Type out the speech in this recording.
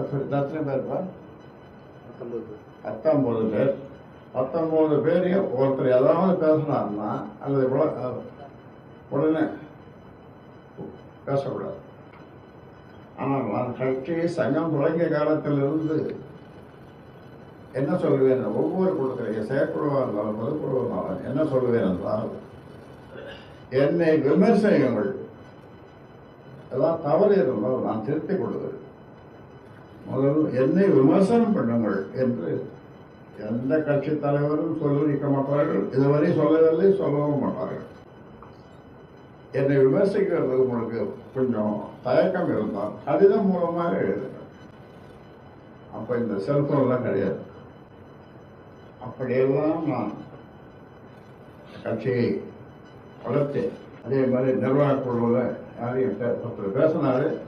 எத்தனை பேர்ப்பா பேர். பத்தொம்போது பேர். பத்தொம்போது பேரையும் ஒருத்தர் ஏதாவது பேசினார்னா அல்லது உடனே பேசக்கூடாது. ஆனால் நான் கட்சி சங்கம் தொடங்கிய காலத்திலிருந்து என்ன சொல்லுவேன்? ஒவ்வொரு குழுக்களில் செயற்குழுவாக இருந்தாலும் பொதுக்குழுவாக இருந்தாலும் என்ன சொல்லுவேன் என்றால் என்னை விமர்சனங்கள் எல்லாம் தவறு இருந்தால் நான் திருத்திக் கொள்கிறேன் முதல் என்னை விமர்சனம் பண்ணுங்கள் என்று எந்த கட்சி தலைவரும் சொல்லியிருக்க மாட்டார்கள். இதுவரை சொல்லவில்லை சொல்லவும் மாட்டார்கள். என்னை விமர்சிக்கிறது உங்களுக்கு கொஞ்சம் தயக்கம் இருந்தால் கடிதம் மூலமாக எழுதுங்கள். அப்போ இந்த செல்போன்லாம் கிடையாது. அப்படியெல்லாம் நான் கட்சியை வளர்த்தேன். அதே மாதிரி நிர்வாக குழுவில் யாரையும் பே- பேசினாரு.